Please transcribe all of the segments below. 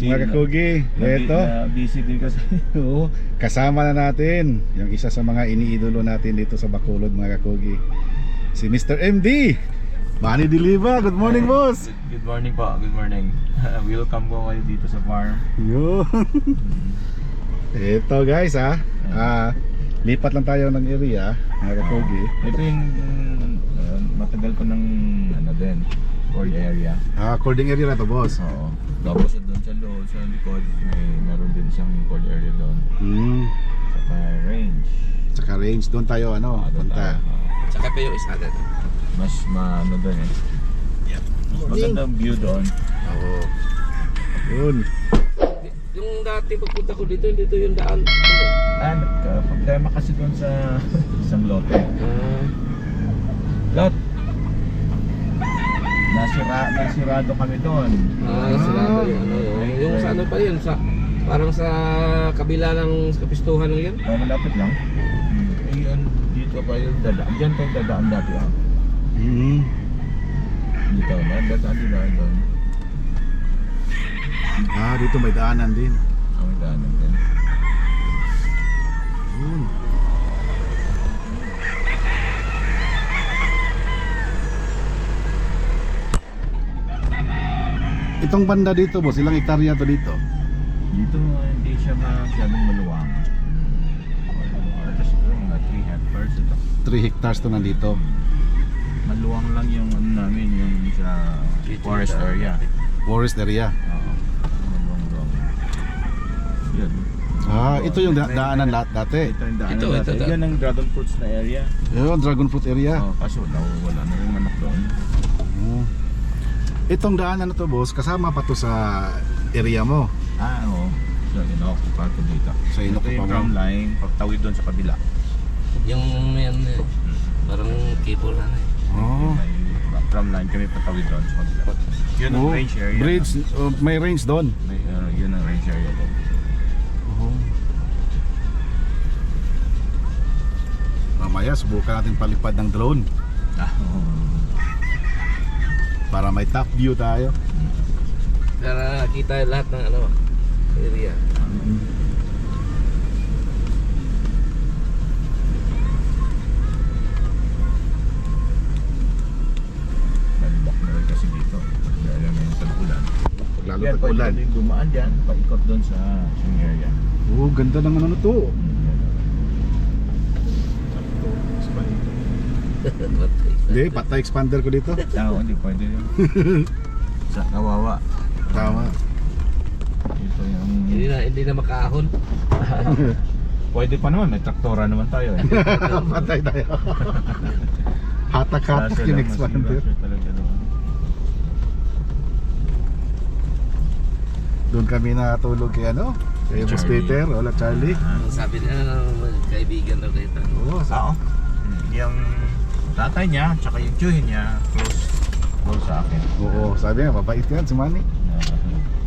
Guys, mga kakugi, ito. Na busy din kasi. Oo, kasama na natin yung isa sa mga iniidolo natin dito sa Bacolod mga kakugi. Si Mr. MD. Manny Diliva, good morning boss. Good morning po, good morning. Welcome po kayo dito sa farm. Yun. Ito guys ha. Ah, lipat lang tayo ng area mga kakugi. Ito yung uh, matagal ko ng ano din, cord area. Ah, cording area na to boss. Oo. Tapos doon sa loob, sa likod, may meron din siyang cord area doon. Hmm. Saka range. Tsaka range, doon tayo ano, Ah, doon punta. tayo. Oo. Tsaka pa yung isa dito. Mas maano doon eh. Mas magandang view doon. Oo. Yun. Yung dati pagpunta ko dito, dito yung daan. And uh, problema kasi doon sa isang lote. Ah, Lot. Nasira, nasirado kami doon. ah, sarado yung ano, yung, yung sa ano pa yun, sa, parang sa kabila ng kapistuhan ng yan. Oh, malapit lang. Eh, yun, dito pa yung dadaan. Diyan tayo dadaan dati ah. Hmm. Dito, may dadaan din ah, doon. Ah, dito may daanan din. Oh, may daanan din. Yun. Itong banda dito boss, ilang hektarya to dito? Dito, hindi siya masyadong maluwang. Or siguro mga 3 hectares ito. 3 hectares to nandito. Maluwang lang yung ano namin, yung sa forest area. Forest area. Oo. Yan. Ah, ito yung da- daanan lahat dati. Ito yung daanan Ito, natin. ito, ito. Yan ang dragon fruits na area. Yun, dragon fruit area. Oh, kaso nawawala na yung manok doon. Oh. Itong daanan na to boss, kasama pa to sa area mo. Ah, oo. So, inokupan ko dito. Sa Ito inokupan yung mo? line, pagtawid doon sa kabila. Yung yan eh. Parang cable na eh. Oh. May tram line kami patawid doon sa kabila. Yun ang Oh, range area. bridge, oh, may range doon. May, uh, yun ang range area doon. Oh. Mamaya subukan natin palipad ng drone Ah, para may top view tayo. Para kita lahat ng ano, area. Kasi dito. Dahil may tag-ulan. Pag lalo Yan, pag pwede ulan. ka din dumaan dyan, paikot doon sa sing area. Oh, ganda ng ano to. Hindi, patay expander ko dito. Oo, hindi pwede yun. sa kawawa. Tama. Ito yung... Hindi na, hindi na makaahon. Pwede pa naman, may traktora naman tayo eh. patay tayo. Hatak-hatak yung expander. doon. Kami natulog kay ano? Kay Boss. Peter, wala Charlie. Ang sabi niya, kaibigan daw kayo. Oo, sa Oo. Yung tatay niya, tsaka yung tiyuhin niya, close, close sa akin. Oo, sabi nga, mabait yan si Manny.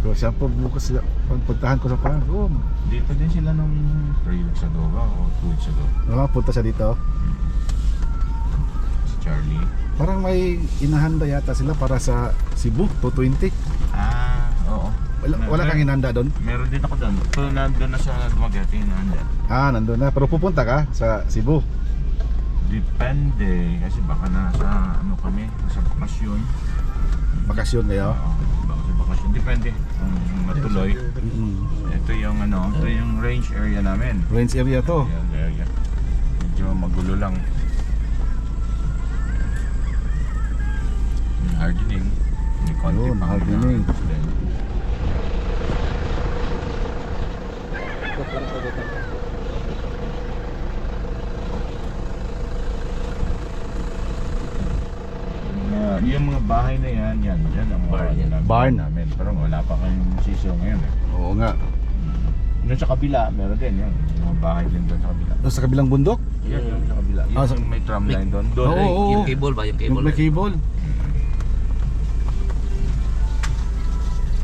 So siya po bukas sila, pagpuntahan ko sa farm. Oo, Dito din sila nung 3 weeks ago ba o 2 weeks ago. oh, punta siya dito. Si Charlie. Parang may inahanda yata sila para sa Cebu, 220. Ah, oo. Wala, wala kang inanda doon? Meron din ako doon. Pero nandun na sa Dumaguete, nandun. Ah, nandun na. Pero pupunta ka sa Cebu. Depende. Kasi baka nasa ano kami, nasa bakasyon. Bakasyon kayo. Oo, baka sa bakasyon. Depende kung matuloy. Ito yung ano, ito yung range area namin. Range area to. Ayan, area. Medyo magulo lang. Yung hardening. May konti Yun, pang hardening. mga accident. Yung mga, yung mga bahay na yan, yan, yan ang Barn yan. namin- Barn. namin. Pero wala pa kayong sisiyo ngayon eh. Oo nga. Doon sa kabila, meron din yan. Yung mga bahay din doon sa kabila. Doon sa kabilang bundok? Yan, yung sa kabila. Yung Ah, sa- may tram line doon. Doon Oo, eh. oo. Yung cable ba? Yung cable. Yung may cable.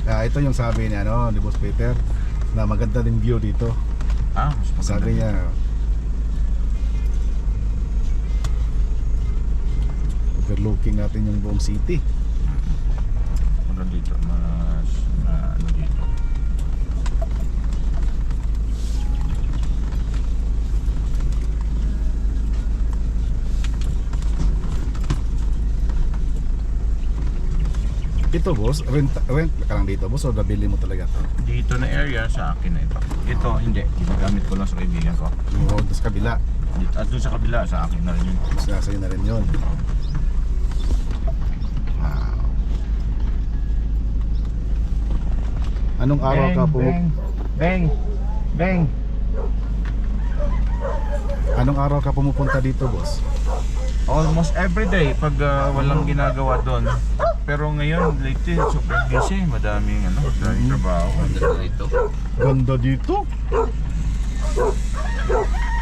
Ah, ito yung sabi niya, no, ni Boss Peter, na maganda din view dito. Ah, mas maganda. Sabi niya, overlooking natin yung buong city. Ano dito, mas na ano dito. Ito boss, rent, rent ka lang dito boss o nabili mo talaga to? Dito na area sa akin na ito. Ito, hindi. Ginagamit ko lang sa kaibigan ko. Oo, doon sa kabila. Dito, at doon sa kabila, sa akin na rin yun. Sa sa'yo na rin yun. Anong araw ka po? Bang! Bang! Anong araw ka pumupunta dito, boss? Almost every day pag ah, walang ginagawa doon. Pero ngayon, lately, super busy. Madaming ano, madaming Mm. trabaho. Ganda dito. Ganda dito.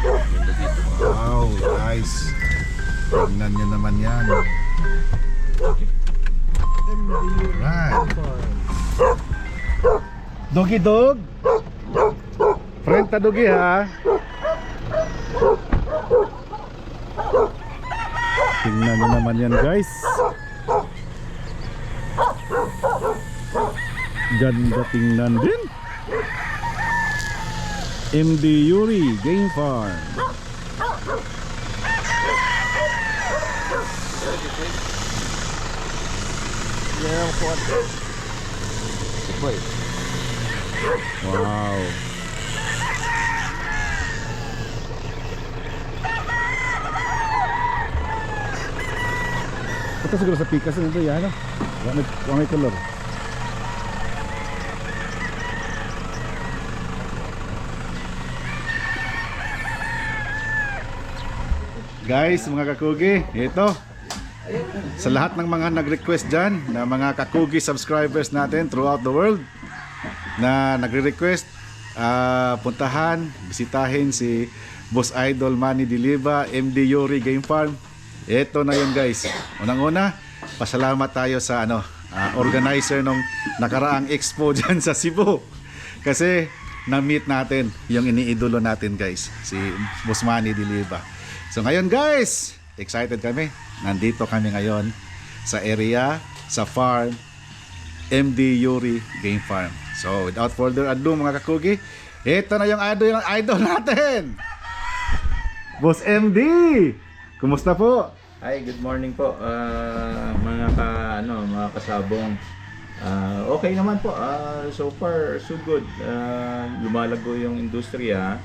Ganda dito. Wow, guys. Tingnan nyo naman yan. Doggy dog. Friend ta doggy ha. Tingnan nyo naman yan guys. Ganda tingnan din. MD Yuri Game Farm. Wow. Ito siguro sa pikas nito yan, ano? Wala wala may color. Guys, mga kakugi, ito. Sa lahat ng mga nag-request dyan, na mga kakugi subscribers natin throughout the world, na nagre-request, ah, puntahan, bisitahin si Boss Idol Manny Diliva, MD Yuri Game Farm. Ito na yun guys. Unang-una, pasalamat tayo sa ano, ah, organizer nung nakaraang expo dyan sa Cebu. Kasi na-meet natin yung iniidolo natin guys, si Boss Manny Diliva. So ngayon guys, excited kami. Nandito kami ngayon sa area, sa farm, MD Yuri Game Farm. So without further ado mga kakugi, ito na yung idol, yung idol natin! Boss MD! Kumusta po? Hi, good morning po. Ah, mga ka ano, mga kasabong. Ah, okay naman po. Ah, so far so good. Ah, lumalago yung industriya.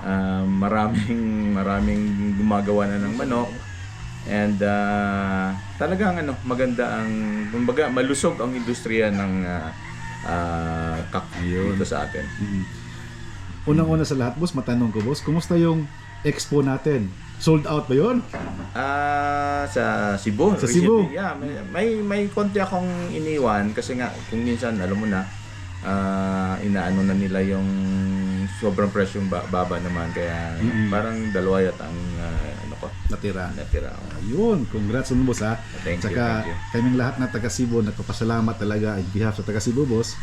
Ah, maraming maraming gumagawa na ng manok. And ah, talagang ano, maganda ang kumbaga malusog ang industriya ng uh, uh, dito sa atin. Unang-una sa lahat, boss, matanong ko, boss, kumusta yung expo natin? Sold out ba yun? Ah, sa Cebu. Sa recently. Cebu? Yeah, may, may may konti akong iniwan kasi nga kung minsan alam mo na ah, inaano na nila yung sobrang presyong ba- baba naman kaya parang dalawa yata ang ah, ano ko Natira. natira. Ayun, congrats on boss ha. Thank you, Tsaka thank you. kaming lahat na taga Cebu nagpapasalamat talaga in behalf sa taga Cebu boss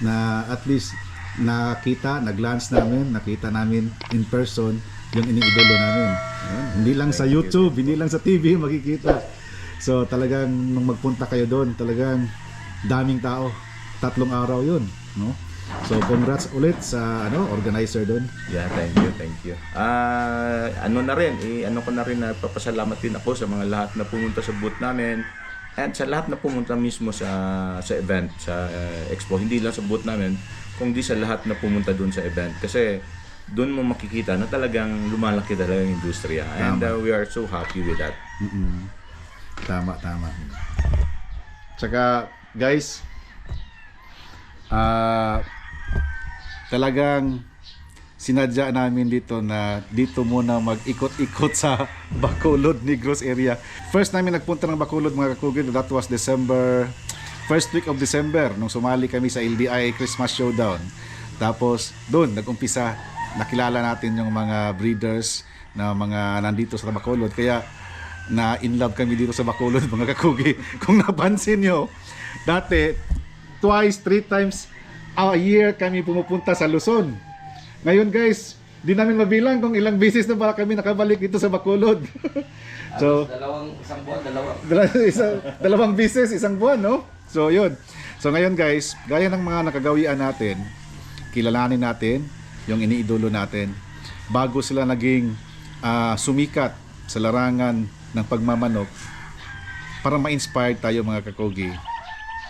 na at least nakita, nag-glance namin, nakita namin in person yung iniidolo namin. Ayun, Hindi lang sa Thank you, YouTube, hindi lang sa TV makikita. So talagang nung magpunta kayo doon, talagang daming tao. Tatlong araw yun, no? So congrats ulit sa ano organizer doon. Yeah, thank you, thank you. Ah, ano na rin, eh, ano ko na rin na papasalamat din ako sa mga lahat na pumunta sa booth namin at sa lahat na pumunta mismo sa sa event, sa eh, expo. Hindi lang sa booth namin, kundi sa lahat na pumunta doon sa event. Kasi doon mo makikita na talagang lumalaki talaga yung industriya. And uh, we are so happy with that. Mm-mm. Tama, tama. Tsaka, guys, ah talagang sinadya namin dito na dito muna mag-ikot-ikot sa Bacolod, Negros area. First namin nagpunta ng Bacolod mga kakugid, that was December, first week of December, nung sumali kami sa LBI Christmas Showdown. Tapos, doon, nag-umpisa, nakilala natin yung mga breeders na mga nandito sa Bacolod. Kaya, na in love kami dito sa Bacolod mga kakugi. Kung napansin nyo, dati, twice, three times a year kami pumupunta sa Luzon. Ngayon guys, di namin mabilang kung ilang beses na ba kami nakabalik dito sa Bacolod. so, dalawang isang buwan, dalawa. Dala- isa, dalawang beses, isang buwan, no? So, yun. So, ngayon guys, gaya ng mga nakagawian natin, kilalanin natin yung iniidolo natin bago sila naging ah, sumikat sa larangan ng pagmamanok para ma-inspire tayo mga kakogi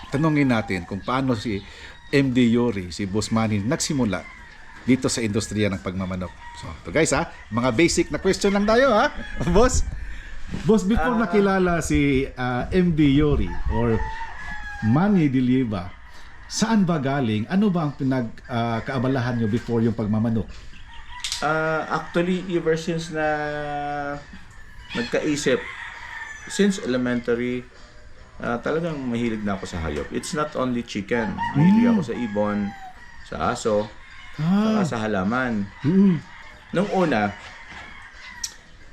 tanungin natin kung paano si MD Yori, si Boss Manny nagsimula dito sa industriya ng pagmamanok. So, to guys ha, mga basic na question lang tayo ha, boss. Boss, before nakilala si ah, MD Yori or Manny Diliva, saan ba galing? Ano ba ang pinagkaabalahan nyo before yung pagmamanok? Uh, actually, ever since na nagkaisip, since elementary, ah, talagang mahilig na ako sa hayop. It's not only chicken. Mahilig ako sa ibon, sa aso, Ah, sa halaman. mm, Nung una,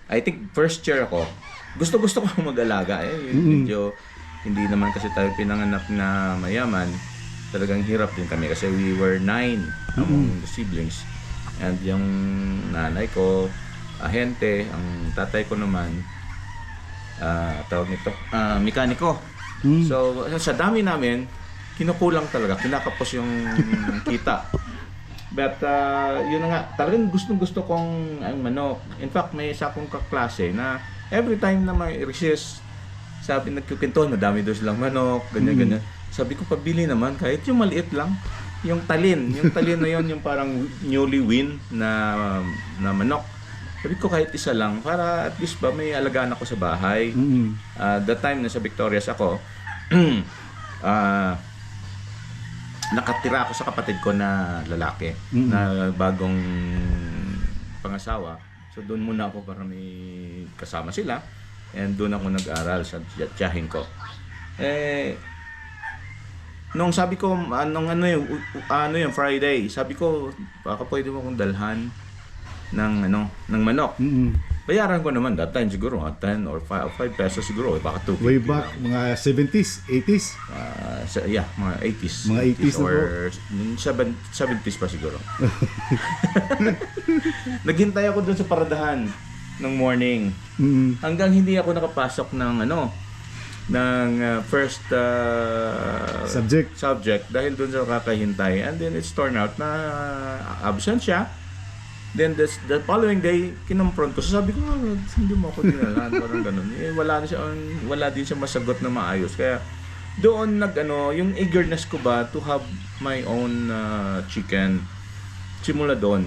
I think first year ako, gusto-gusto ko mag-alaga. Eh, yun, Mm. medyo, hindi naman kasi tayo pinanganak na mayaman. Talagang hirap din kami kasi we were nine among the siblings. And yung nanay ko, ahente, ang tatay ko naman, ah tawag nito, ah, mekaniko. Mm. So, sa dami namin, kinukulang talaga, kinakapos yung kita. But uh, yun na nga, talagang gustong gusto kong ang manok. In fact, may isa kong kaklase na every time na may recess, sabi nagkukinto, madami daw silang manok, ganyan, ganyan. Sabi ko, pabili naman, kahit yung maliit lang. Yung talin, yung talin na yon yung parang newly win na, na manok. Sabi ko kahit isa lang, para at least ba may alagaan ako sa bahay. mm, Uh, that time nasa Victorias ako, ah nakatira ako sa kapatid ko na lalaki Mm. na bagong pangasawa. So doon muna ako para may kasama sila and doon ako nag-aral sa tiyahin ko. Eh nung sabi ko, anong ano yung, ano yung Friday, sabi ko, baka pwede mo akong dalhan ng ano, ng manok. Mm-mm. Bayaran ko naman that time siguro, ah, 10 or 5, 5 pesos siguro, baka 250 Way back, mga 70s, 80s. Ah, sa, yeah, mga 80s. Mga 80s na or mm, seven- 70s pa siguro. Naghintay ako dun sa paradahan ng morning. Mm-mm. Hanggang hindi ako nakapasok ng ano ng uh, first uh, Subject. subject dahil dun sa kakahintay and then it's turned out na absent siya then this, the following day kinonfront ko. So sabi ko "Ah, hindi mo ako dinalaan parang ganun. Eh, wala na siya wala din siya masagot na maayos. Kaya doon nag ano yung eagerness ko ba to have my own uh, chicken simula doon.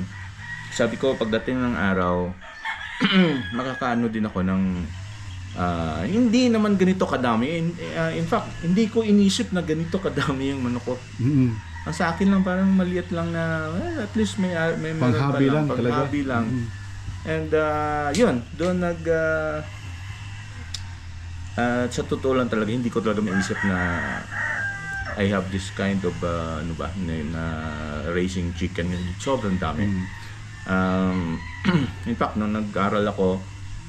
Sabi ko pagdating ng araw makakaano din ako ng ah, hindi naman ganito kadami. In, ah, in fact hindi ko inisip na ganito kadami yung manok ko. Mm-mm. Ang sa akin lang parang maliit lang na well, at least may ah, may Panghabi lang talaga. panghabi lang. And ah, yun doon nag ah, ah, sa totoo lang talaga hindi ko talaga maisip na I have this kind of ah, ano ba na, na raising chicken sobrang dami. Um, in fact, nung nag-aral ako,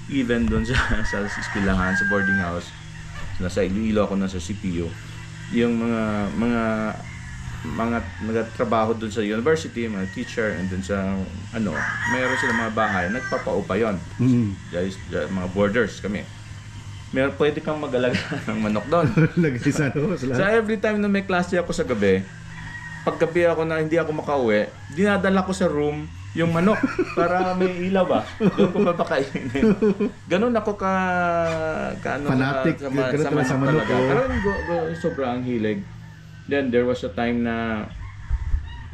even doon sa, sa eskwelahan, sa boarding house, nasa Iloilo ako nasa CPU, yung mga mga mga nagtrabaho doon sa university, mga teacher, and doon sa ano, mayroon sila mga bahay, nagpapaupa yon. Mm-mm. Guys, mga boarders kami. Meron pwede kang mag-alaga ng manok doon. Lagay sa ano, sa So every time na may klase ako sa gabi, pag gabi ako na hindi ako makauwi, dinadala ko sa room yung manok para may ilaw ba. Doon ko papakainin. Ganun ako ka, ka ano, Fanatic, sa, ma- ganun talaga sa manok, talaga. oh. Pero sobrang hilig. Then there was a time na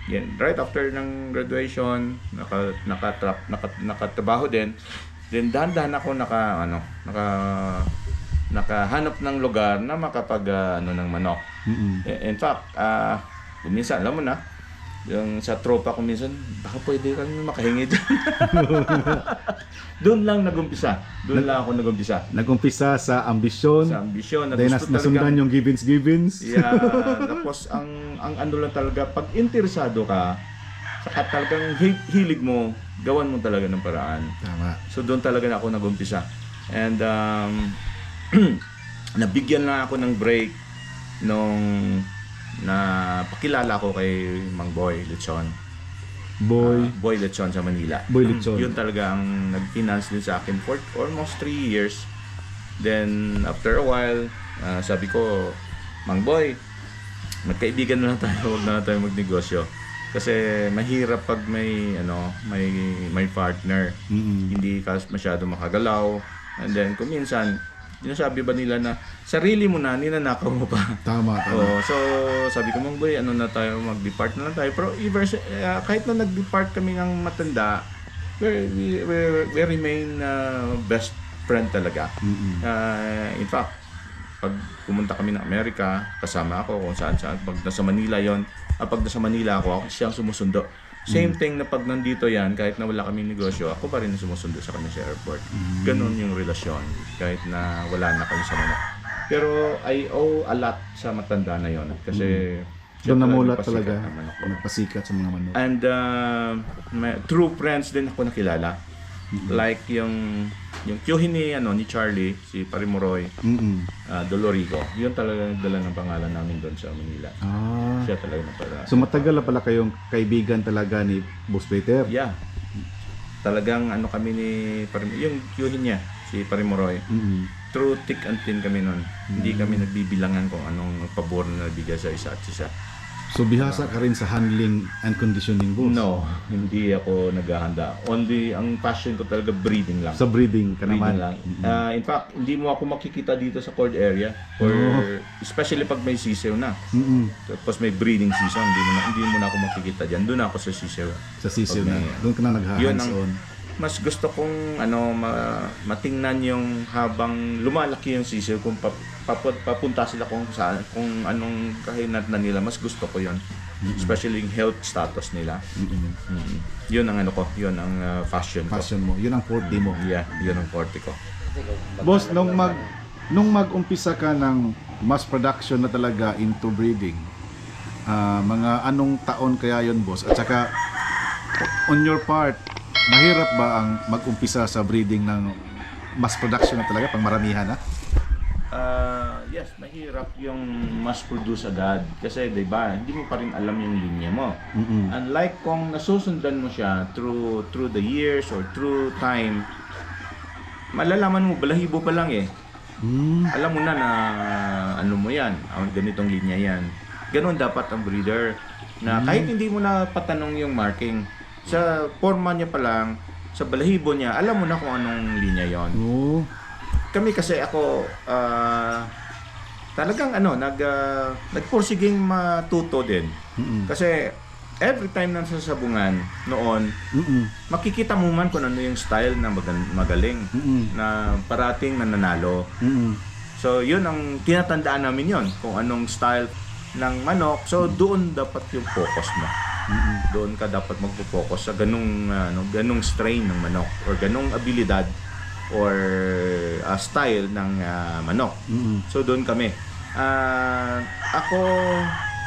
yan, right after ng graduation, naka naka naka nakatrabaho din. Then dahan-dahan ako naka ano, naka nakahanap ng lugar na makapag ah, ano ng manok. Mm-mm. I- In fact, ah minsan, alam mo na, yung sa tropa ko minsan, baka pwede kang makahingi dyan. Doon lang nagumpisa. Doon lang ako nagumpisa. Nag-umpisa sa ambisyon, Sa ambisyon, na dahil gusto nas- nasundan talagang- yung givens-givens. Yeah, tapos ang ang ano lang talaga, pag interesado ka, saka talagang hi- hilig mo, gawan mo talaga ng paraan. Tama. So doon talaga ako nagumpisa. And um, nabigyan na ako ng break nung na pakilala ko kay Mang Boy Lechon. Boy, Ah, Boy Lechon sa Manila. Boy Lechon. Yun talaga ang nag-finance din sa akin for almost 3 years. Then after a while, ah, sabi ko, Mang Boy, magkaibigan na lang tayo, huwag na lang tayo magnegosyo. Kasi mahirap pag may ano, may may partner. Mm-mm. Hindi ka masyado makagalaw. And then kung minsan, sinasabi ba nila na sarili mo na, ninanakaw mo pa. tama, tama. Oo, so sabi ko mong boy, ano na tayo, mag-depart na lang tayo. Pero even, uh, kahit na nag-depart kami ng matanda, we, we, we, we remain uh, best friend talaga. Mm-mm. Uh, in fact, pag pumunta kami ng Amerika, kasama ako kung saan saan. Pag nasa Manila yon, ah, pag nasa Manila ako, ako siyang sumusundo. Same thing na pag nandito yan, kahit na wala kaming negosyo, ako pa rin ang sumusundo sa kanya sa airport. Ganon yung relasyon, kahit na wala na kami sa manok. Pero I owe a lot sa matanda na yon kasi siya Doon nagpasikat talaga. ng manok ko. Nagpasikat sa mga manok. And uh, may, true friends din ako nakilala. Like yung yung tiyuhin ni ano ni Charlie, si Parimoroy, Mm-mm. uh, Dolorico. Yun talaga nagdala ng pangalan namin doon sa Manila. Ah. Siya talaga nagpala. So matagal na pala kayong kaibigan talaga ni Boss Peter. yeah. Talagang ano kami ni Parim yung tiyuhin niya, si Parimoroy. Mm-mm. True thick and thin kami noon. Hindi kami nagbibilangan kung anong pabor na nabigay sa isa at isa. So bihasa ka rin sa handling and conditioning boss. No, hindi ako naghahanda. Only ang passion ko talaga breeding lang. Sa breeding ka Breeding naman. lang. Ah, in fact, hindi mo ako makikita dito sa cord area or especially pag may sisew na. Mm-mm. Tapos may breeding season, hindi mo na, hindi mo na ako makikita diyan. Doon ako sa sisew. Sa Pag na. Doon ka na ang on. mas gusto kong ano ma, matingnan yung habang lumalaki yung sisew kung paput- papunta sila kung saan kung anong kahinat na nila mas gusto ko yon especially yung health status nila Mm-mm. mm yun ang ano ko yun ang uh, fashion ko Passion mo. Yun ang forte mo. yeah yun ang forte ko Boss, nung mag nung mag-umpisa ka ng mass production na talaga into breeding, Ah, mga anong taon kaya yon boss? At saka, on your part, mahirap ba ang mag-umpisa sa breeding ng mass production na talaga, pang maramihan na? Ah, yes, mahirap yung mass produce agad kasi 'di ba, hindi mo pa rin alam yung linya mo. Mm-mm. Unlike kung nasusundan mo siya through through the years or through time, malalaman mo balahibo pa lang eh. Mm. Alam mo na na ano mo 'yan, ang ganitong linya 'yan. Ganon dapat ang breeder na kahit hindi mo na patanong yung marking sa forma niya pa lang, sa balahibo niya, alam mo na kung anong linya 'yon Oo. Kami kasi ako ah, talagang ano nag uh, nagpursiging matuto din Mm-mm. kasi every time na sa sabungan noon Mm-mm. makikita mo man kung ano yung style na magaling Mm-mm. na parating nananalo Mm-mm. so yun ang tinatandaan namin yon kung anong style ng manok so doon dapat yung focus mo Mm-mm. doon ka dapat magpo-focus sa ganung ano ganung strain ng manok or ganung abilidad or ah, style ng ah, manok Mm-mm. So doon kami. Ah, ako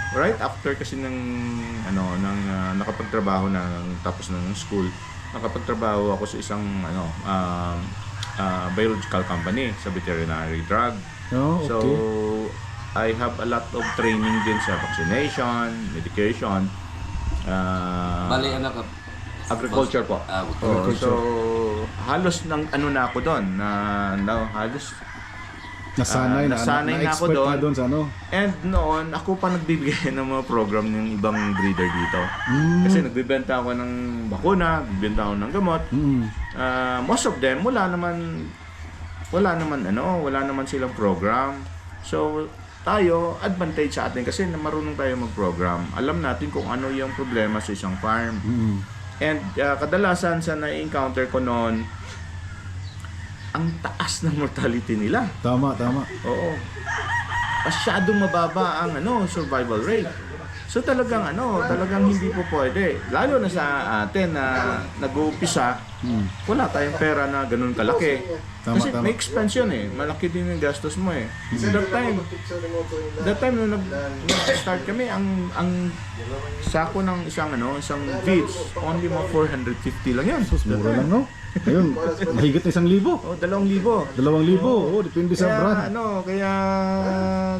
right after kasi ng ano ng ah, nakapagtrabaho ng tapos ng school, nakapagtrabaho ako sa isang ano um, ah, biological company sa veterinary drug. Oh, So okay. I have a lot of training din sa vaccination, medication, ah, Bali, ano ka? agriculture po. Ah, Oh, so halos nang ano na ako doon na, na halos nasanay ah, na, nasanay na ako doon. na doon sa ano. And noon, ako pa nagbibigay ng mga program ng ibang breeder dito. Mm. Kasi nagbibenta ako ng bakuna, nagbibenta ako ng gamot. Mm. Ah, most of them, wala naman, wala naman ano, wala naman silang program. So, tayo, advantage sa atin kasi na marunong tayo mag-program. Alam natin kung ano yung problema sa isang farm. Mm. And ah, kadalasan sa na-encounter ko noon, ang taas ng mortality nila. Tama, tama. Oo. Masyadong mababa ang ano, survival rate. So talagang ano, talagang hindi po pwede. Lalo na sa atin na nag-uumpisa, Mm. wala tayong pera na ganun kalaki. Tama, Kasi tama. may expense yun eh. Malaki din yung gastos mo eh. So that time, that time nung nag- nag-start kami, ang ang sako ng isang ano, isang feeds, only mga 450 lang yan. Sus, mura lang, no? Ayun, mahigit na isang libo. Oh, dalawang libo. Dalawang libo. Oo, depende sa Kaya brand. ano, kaya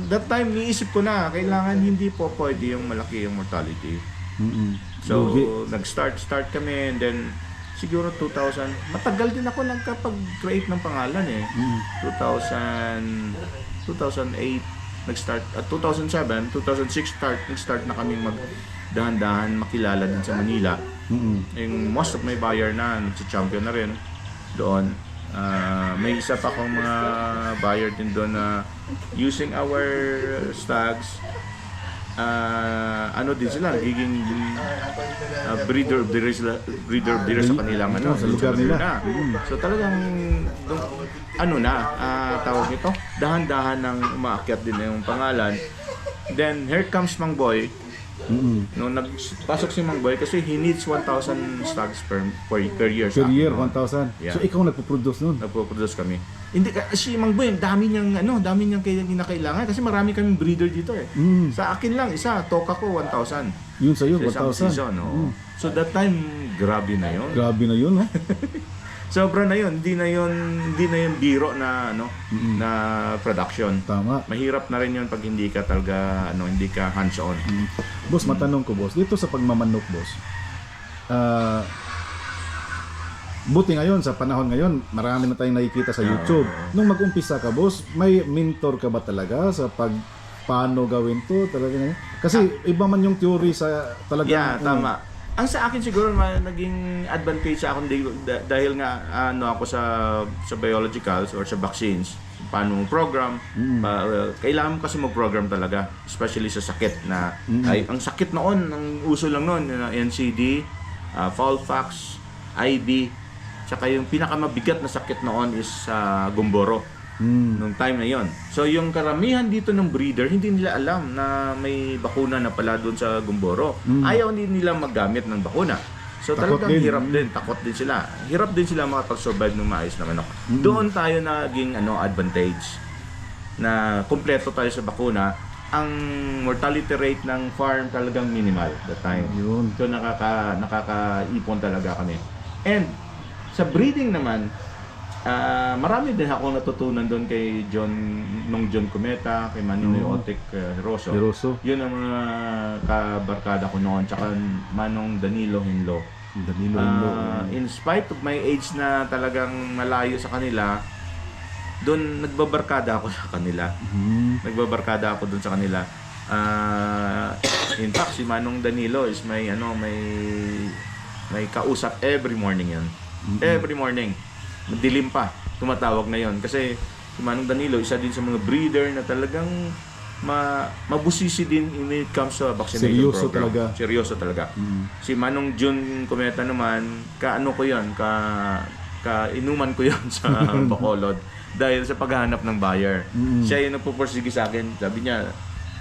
that time niisip ko na kailangan hindi po pwede yung malaki yung mortality. Mm-mm. So Lugi. nag-start start kami and then siguro 2000 matagal din ako nagkapag-create ng pangalan eh. Mm. 2000 2008 nag-start at 2007, 2006 start nag-start na kaming mag dahan-dahan makilala din sa Manila. Mm-mm. Yung most of my buyer na nagsi-champion na rin doon. Ah, may isa pa akong mga buyer din doon na using our stags ah, ano din sila nagiging ah, breeder of the sila breeder of the sa kanilang ano sa lugar nila. na. So talagang dun- ano na ah, tawag ito dahan-dahan nang umaakyat din yung pangalan. Then here comes Mang Boy Mm-mm. Nung nagpasok si Mang Boy kasi he needs 1,000 stags per, per, per year. Per year, akin, no? 1,000. Yeah. So, ikaw nagpo-produce nun. Nagpo-produce kami. Hindi si Mang Boy, dami niyang ano, dami niyang kinakailangan kasi marami kaming breeder dito eh. Mm. Sa akin lang isa, toka ko 1,000 Yun sa'yo, sa isang 1,000. season. oo. Mm. So that time, grabe na yon. Grabe na yun, no? Sobra na yon, hindi na yon, hindi na yon biro na ano, Mm-mm. na production. Tama. Mahirap na rin yon pag hindi ka talaga ano, hindi ka hands-on. Mm. Boss, matanong ko, boss. Dito sa pagmamanok, boss. Ah... buti ngayon, sa panahon ngayon, marami na tayong nakikita sa YouTube. Nung mag-umpisa ka, boss, may mentor ka ba talaga sa pag paano gawin to talaga ngayon? Kasi iba man yung theory sa talaga Yeah, tama. Ang sa akin siguro ma- naging advantage sa akin di- da- dahil nga ano ako sa sa biologicals or sa vaccines paano mo program pa, well, kailangan mo kasi mag-program talaga especially sa sakit na ay ang sakit noon ang uso lang noon na NCD uh, Foulfax IB tsaka yung pinakamabigat na sakit noon is sa gumboro Mm. nung time na yon. So yung karamihan dito ng breeder, hindi nila alam na may bakuna na pala doon sa Gumboro. Ayaw din nila maggamit ng bakuna. So Takot talagang din. hirap din, takot din sila. Hirap din sila makapag-survive ng maayos na manok. Doon tayo naging ano advantage na kumpleto tayo sa bakuna ang mortality rate ng farm talagang minimal that time. Yun. So nakaka nakakaipon talaga kami. And sa breeding naman, ah, marami din ako natutunan doon kay John nung John Cometa, kay Maninoy Oo. Otek uh. Yun ang mga kabarkada ko noon, tsaka Manong Danilo Hinlo. Danilo Ah, in spite of my age na talagang malayo sa kanila, doon nagbabarkada ako sa kanila. Hmm. Nagbabarkada ako doon sa kanila. Ah, in fact, si Manong Danilo is may ano, may may kausap every morning 'yan. Every morning. Madilim pa, tumatawag na 'yon kasi si Manong Danilo isa din sa mga breeder na talagang ma mabusisi din when it comes sa vaccination Seryoso program. talaga. Seryoso talaga. Si Manong Jun Cometa naman, kaano ko 'yon, ka kainuman ko 'yon sa Bacolod dahil sa paghahanap ng buyer. Mm. Siya yung nagpupursige sa akin. Sabi niya,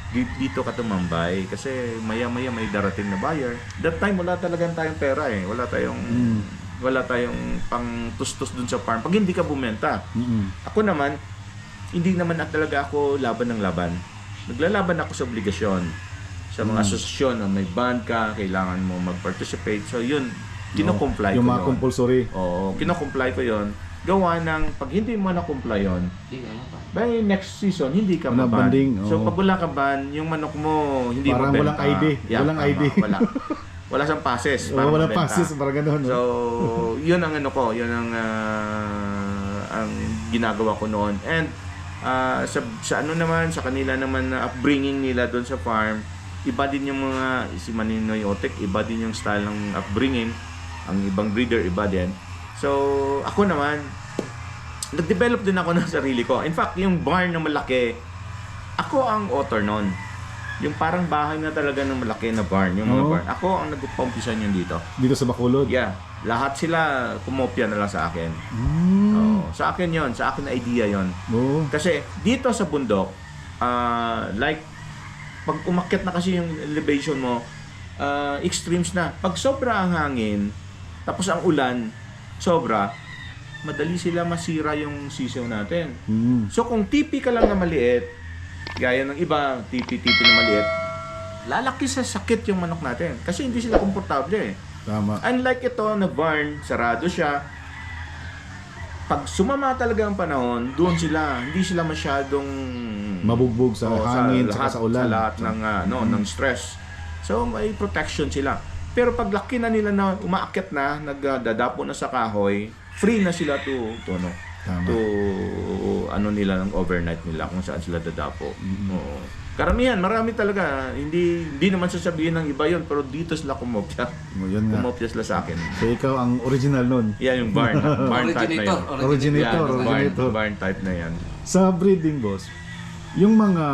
"Di- dito ka tumambay kasi maya-maya may darating na buyer. That time wala talagang tayong pera eh. Wala tayong Mm. Wala tayong pang tustos dun sa farm. Pag hindi ka bumenta. Mm-mm. Ako naman, hindi naman at talaga ako laban ng laban. Naglalaban ako sa obligasyon. Sa mga asosasyon na may band ka, kailangan mo mag-participate. So yun, kino-comply Yung ko mga yun. compulsory. Oo, kino-comply ko yun. Gawa ng, pag hindi mo na-comply yun, by next season, hindi ka Wala maban. banding, So pag wala ka ban, yung manok mo hindi Parang mabenta. walang ID. Walang tama, ID. Wala. Wala siyang passes. Para walang mabenta. passes, parang ganun. no? So, yun ang ano ko, yun ang ah, ang ginagawa ko noon. And ah, sa, sa ano naman, sa kanila naman na upbringing nila doon sa farm, iba din yung mga, si Maninoy Otek, iba din yung style ng upbringing. Ang ibang breeder, iba din. So, ako naman, nag-develop din ako ng sarili ko. In fact, yung barn na malaki, ako ang author noon. Yung parang bahay na talaga ng malaki na barn, yung mga Oo. barn. Ako ang nagpaumpisa niyan dito. Dito sa Bacolod. Yeah, lahat sila kumopya na lang sa akin. Mm. Oo, sa akin 'yon, sa akin na idea 'yon. Oo. Kasi dito sa bundok, ah, like pag umakyat na kasi yung elevation mo, ah, extremes na. Pag sobra ang hangin, tapos ang ulan, sobra, madali sila masira yung sisiw natin. Mm. So kung tipi ka lang na maliit, gaya ng iba, tipi-tipi na maliit, lalaki sa sakit yung manok natin. Kasi hindi sila komportable eh. Tama. Unlike ito na barn, sarado siya. Pag sumama talaga ang panahon, doon sila, hindi sila masyadong Mabugbog sa Oo, hangin, lahat, saka sa ulan. Sa lahat ng ah, ano, ng stress. So may protection sila. Pero pag laki na nila na umaakyat na, nagdadapo na sa kahoy, free na sila to to ano, Tama. to ano nila ng overnight nila kung saan sila dadapo. Oo. Karamihan, marami talaga. Hindi hindi naman sasabihin ng iba yon pero dito sila kumopya. O, yun nga. Kumopya sila sa akin. So ikaw ang original nun. Yan yung barn. barn type na Originator. yun. Originator, Yan, barn, originator. barn type na yan. Sa breeding boss, yung mga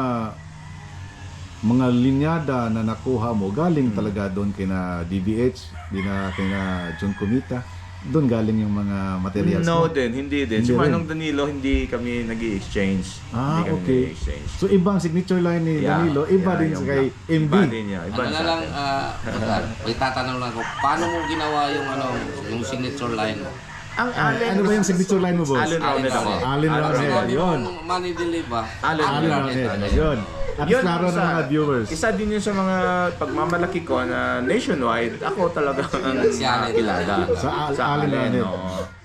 mga linyada na nakuha mo galing talaga doon kina DBH, dina kina John Comita. Doon galing yung mga materials No mo. din, hindi din. Hindi si. Manong Danilo, hindi kami nag exchange Ah, hindi kami okay. nag-exchange. So ibang signature line ni Yeah, Danilo, iba yeah, din yung sa kay. MB. Iba din niya. Iba Ano sa na lang, atin. ah, uh, may tatanong lang ako, paano mo ginawa yung ano, yung signature line mo? Ang Ah, Allen, ano ba yung signature line mo, boss? Allen Rounded ako. Allen Rounded. Sinabi yun. mo, money deliver. Allen Allen. Yun. At Yun, klaro ng isa- mga viewers. Isa din yun sa mga pagmamalaki ko na nationwide, ako talaga ang Allen. kilala. Sa Al- Allen Rounded. oo.